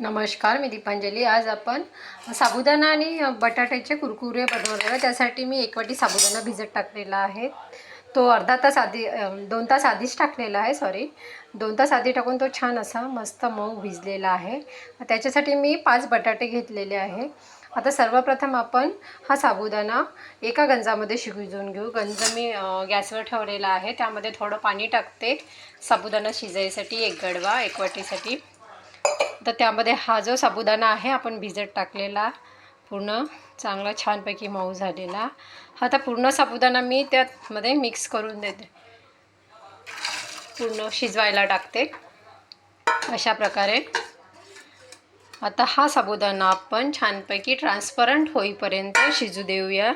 नमस्कार मी दीपांजली. आज आपण साबुदाणा आणि बटाट्याचे कुरकुरे बनवणार आहे त्यासाठी मी एक वाटी साबुदाणा भिजत टाकलेला आहे. तो अर्धा तास आधी दोन तास आधीच टाकलेला आहे सॉरी दोन तास आधी टाकून तो छान असा मस्त मऊ भिजलेला आहे. त्याच्यासाठी मी पाच बटाटे घेतलेले आहे. आता सर्वप्रथम आपण हा साबुदाणा एका गंजामध्ये शिजवून घेऊ. गंज मी गॅसवर ठेवलेला आहे. त्यामध्ये थोडं पाणी टाकते. साबुदाणा शिजायसाठी एक गडवा एक वाटीसाठी. तर त्यामध्ये हा जो साबुदाणा आहे आपण भिजत टाकलेला पूर्ण चांगला छानपैकी मऊ झालेला. हा आता पूर्ण साबुदाणा मी त्यामध्ये मिक्स करून देते. पूर्ण शिजवायला टाकते. अशा प्रकारे. आता हा साबुदाणा आपण छानपैकी ट्रान्सपरंट होईपर्यंत शिजू देऊया.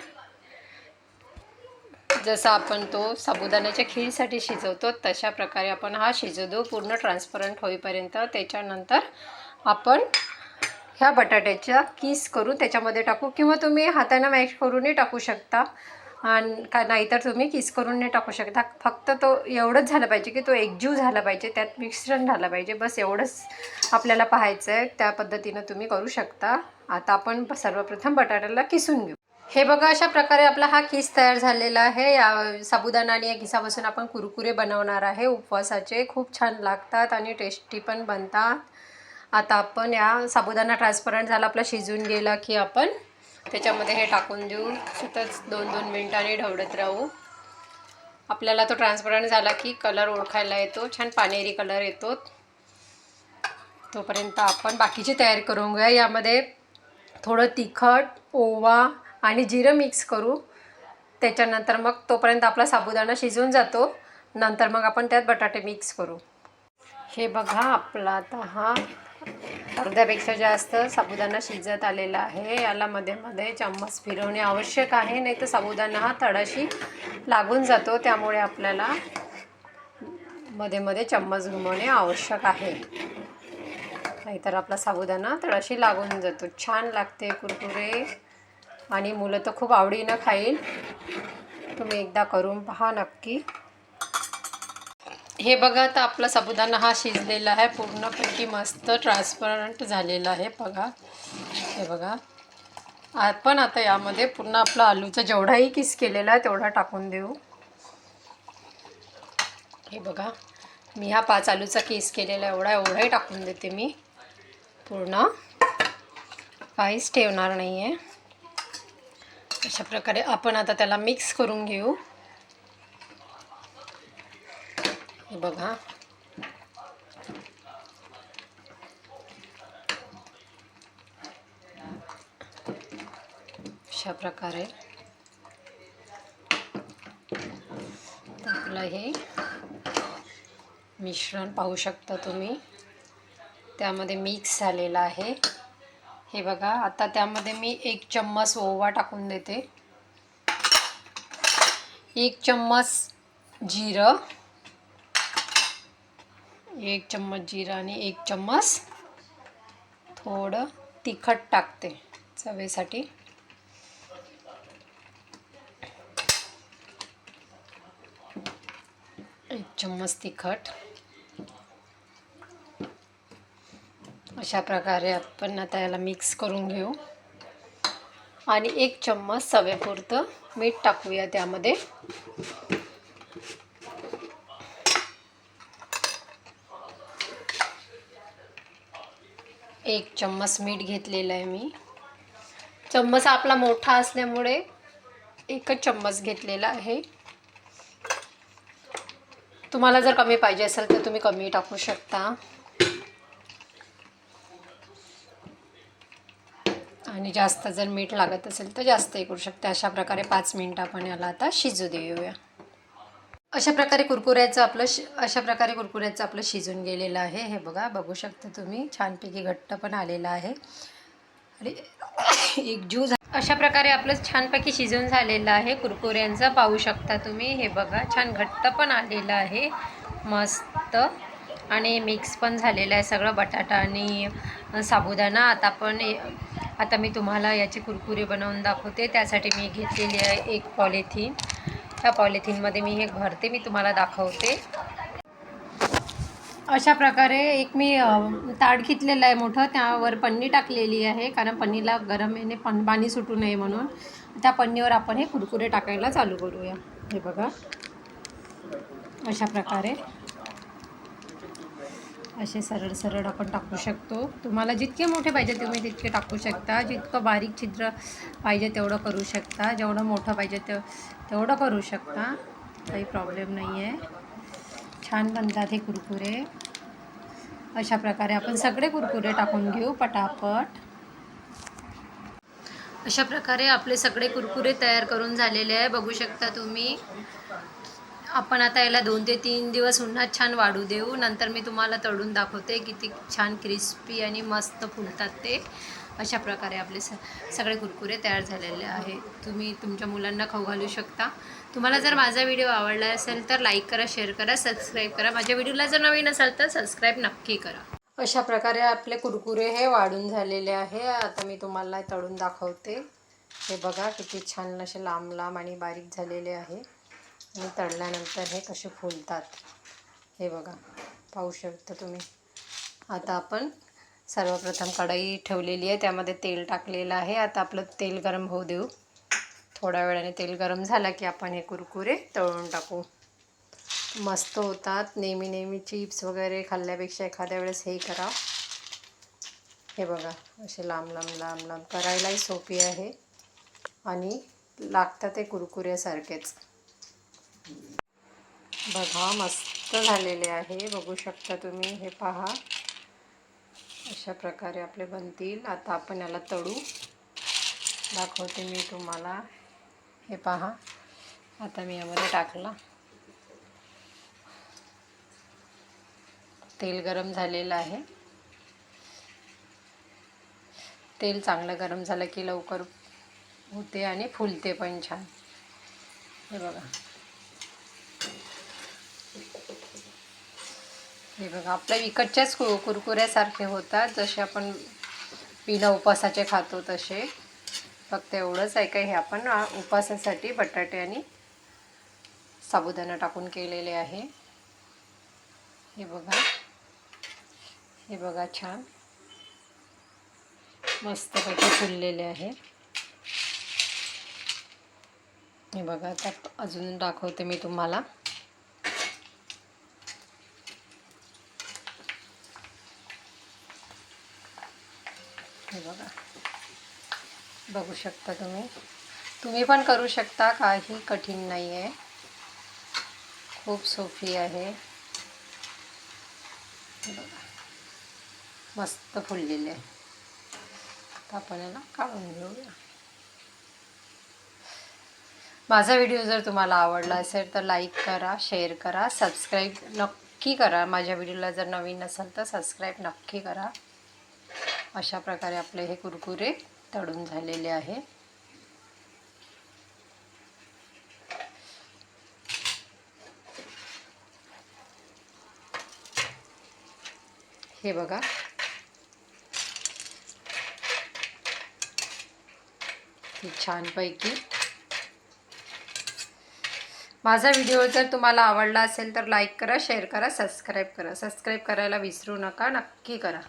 जसा आपण तो साबुदाण्याच्या खीरसाठी शिजवतो तशा प्रकारे आपण हा शिजू देऊ पूर्ण ट्रान्सपरंट होईपर्यंत त्याच्यानंतर आपण ह्या बटाट्याच्या किस करून त्याच्यामध्ये टाकू किंवा तुम्ही हाताने मॅश करूनही टाकू शकता. आणि का नाहीतर तुम्ही किस करून नाही टाकू शकता. फक्त तो एवढंच झालं पाहिजे की तो एकजीव झाला पाहिजे त्यात मिश्रण झालं पाहिजे. बस एवढंच आपल्याला पाहायचं आहे त्या पद्धतीनं तुम्ही करू शकता. आता आपण सर्वप्रथम बटाट्याला किसून घेऊ. हे बघा अशा प्रकारे आपला हा किस तयार झालेला आहे. या साबुदाणा आणि या किसापासून आपण कुरकुरे बनवणार आहे. उपवासाचे खूप छान लागतात आणि टेस्टी पण बनतात. आता आपण या साबुदाणा ट्रान्सपरंट झाला आपला शिजून गेला की आपण त्याच्यामध्ये हे टाकून देऊ. सतत दोन दोन मिनिटांनी ढवळत राहू. आपल्याला तो ट्रान्सपरंट झाला की कलर ओळखायला येतो. छान पानेरी कलर येतो. तोपर्यंत आपण बाकीची तयार करून घेऊया. यामध्ये थोडं तिखट ओवा आणि जिरं मिक्स करू. त्याच्यानंतर मग तोपर्यंत आपला साबुदाणा शिजून जातो. नंतर मग आपण त्यात बटाटे मिक्स करू. हे बघा आपला आता हा अर्ध्यापेक्षा जास्त साबुदाणा शिजत आलेला आहे. याला मध्ये मध्ये चम्मच फिरवणे आवश्यक आहे. नाही तर साबुदाणा हा तळाशी लागून जातो. त्यामुळे आपल्याला मध्ये मध्ये चम्मच घुमवणे आवश्यक आहे. नाहीतर आपला साबुदाणा तळाशी लागून जातो. छान लागते कुरकुरे. आणि मुलं तर खूप आवडीनं खाईल. तुम्ही एकदा करून पहा नक्की. हे बघा आता आपला साबुदाणा हा शिजलेला आहे. पूर्णपैकी मस्त ट्रान्सपरंट झालेला आहे बघा. हे बघा. आपण आता यामध्ये पूर्ण आपला आलूचा जेवढाही किस केलेला आहे तेवढा टाकून देऊ. हे बघा. मी हा पाच आलूचा किस केलेला एवढा एवढाही टाकून देते मी. पूर्ण. काहीच ठेवणार नाही आहे अशा प्रकारे आपण आता त्याला मिक्स करून घेऊ. बघा. अशा प्रकारे आपलं हे मिश्रण पाहू शकता तुम्ही. त्यामध्ये मिक्स झालेलं आहे. हे बघा आता त्यामध्ये मी एक चम्मच ओवा टाकून देते. एक चम्मच जिरं एक चम्मच जिरं आणि एक चम्मच थोडं तिखट टाकते चवेसाठी. एक चम्मच तिखट. अशा प्रकारे आपण आता याला मिक्स करून घेऊ. आणि एक चम्मच सव्यापुरतं मीठ टाकूया त्यामध्ये. एक चम्मच मीठ घेतलेलं आहे मी. चम्मच आपला मोठा असल्यामुळे एकच चम्मच घेतलेला आहे. तुम्हाला जर कमी पाहिजे असेल तर तुम्ही कमी टाकू शकता. आणि जास्त जर मीठ लागत असेल तर जास्तही करू शकते. अशा प्रकारे पाच मिनटं आपण याला आता शिजू देऊया. अशा प्रकारे कुरकुऱ्याचं आपलं शि अशा प्रकारे कुरकुऱ्याचं आपलं शिजून गेलेलं आहे. हे बघा बघू शकता तुम्ही. छानपैकी घट्ट पण आलेलं आहे. आणि एक ज्यूज अशा प्रकारे आपलं छानपैकी शिजून झालेलं आहे. कुरकुऱ्यांचं पाहू शकता तुम्ही. हे बघा छान घट्ट पण आलेलं आहे. मस्त. आणि मिक्स पण झालेलं आहे सगळं. बटाटा आणि साबुदाणा. आता आपण आता मी तुम्हाला याचे कुरकुरे बनवून दाखवते. त्यासाठी मी घेतलेली आहे एक पॉलिथिन. त्या पॉलिथिनमध्ये मी हे भरते मी तुम्हाला दाखवते. अशा प्रकारे एक मी ताट घेतलेलं आहे मोठं. त्यावर पन्नी टाकलेली आहे कारण पन्नीला गरम येणे पण पाणी सुटू नये म्हणून. त्या पन्नीवर आपण हे कुरकुरे टाकायला चालू करूया. हे बघा. अशा प्रकारे. असे सरळ सरळ आपण टाकू शकतो. तुम्हाला जितके मोठे पाहिजे तुम्ही तितके टाकू शकता. जितकं बारीक छिद्र पाहिजे तेवढं करू शकता. जेवढं मोठं पाहिजे ते तेवढं करू शकता. काही प्रॉब्लेम नाही आहे छान बनतात हे कुरकुरे. अशा प्रकारे आपण सगळे कुरकुरे टाकून घेऊ पटापट. अशा प्रकारे आपले सगळे कुरकुरे तयार करून झालेले आहे. बघू शकता तुम्ही. आपण आता याला दोन ते तीन दिवस उन्हात छान वाढू देऊ. नंतर मी तुम्हाला तळून दाखवते किती छान क्रिस्पी आणि मस्त फुलतात ते. अशा प्रकारे आपले स सगळे कुरकुरे तयार झालेले आहे तुम्ही तुमच्या मुलांना खाऊ घालू शकता. तुम्हाला जर माझा व्हिडिओ आवडला असेल तर लाईक करा शेअर करा सबस्क्राईब करा. माझ्या व्हिडिओला जर नवीन असाल तर सबस्क्राईब नक्की करा. अशा प्रकारे आपले कुरकुरे हे वाढून झालेले आहे. आता मी तुम्हाला तळून दाखवते. हे बघा किती छान असे लांब लांब आणि बारीक झालेले आहे. आणि तळल्यानंतर हे कसे फुलतात हे बघा. पाहू शकता तुम्ही. आता आपण सर्वप्रथम कढई ठेवलेली आहे. त्यामध्ये तेल टाकलेलं आहे. आता आपलं तेल गरम होऊ देऊ. थोड्या वेळाने तेल गरम झालं की आपण हे कुरकुरे तळून टाकू. मस्त होतात. नेहमी नेहमी चिप्स वगैरे खाल्ल्यापेक्षा एखाद्या वेळेस हे करा. हे बघा. असे लांब लांब लांब लांब करायलाही सोपी आहे. आणि लागतात ते कुरकुऱ्यासारखेच. बघा मस्त झालेले आहे. बघू शकता तुम्ही हे पहा. अशा प्रकारे आपले बनतील. आता आपण याला तळू. दाखवते मी तुम्हाला. हे पहा. आता मी यामध्ये टाकला. तेल गरम झालेलं आहे. तेल चांगलं गरम झालं की लवकर होते आणि फुलते पण छान. हे बघा. हे बघा आपल्या विकतच्याच कु कुरकुऱ्यासारखे होतात. जसे आपण बिना उपासाचे खातो तसे. फक्त एवढंच आहे का हे आपण उपासासाठी बटाटे आणि साबुदाणा टाकून केलेले आहे. हे बघा. हे बघा छान. मस्तपैकी फुललेले आहे. हे बघा त्यात अजून दाखवते मी तुम्हाला. आहे बघा. बघू शकता तुम्ही. तुम्ही पण करू शकता काही कठीण नाही आहे खूप सोपी आहे. बघा. मस्त फुललेले आहे. आता आपण याला काढून घेऊया. माझा व्हिडिओ जर तुम्हाला आवडला असेल तर लाईक करा शेअर करा सबस्क्राईब नक्की करा. माझ्या व्हिडिओला जर नवीन असेल तर सबस्क्राईब नक्की करा. अशा प्रकारे आपले हे कुरकुरे तळून झालेले आहे. हे बघा. छानपैकी. माझा व्हिडिओ जर तुम्हाला आवडला असेल तर लाईक करा शेअर करा सबस्क्राईब करा. सबस्क्राईब करायला विसरू नका नक्की करा.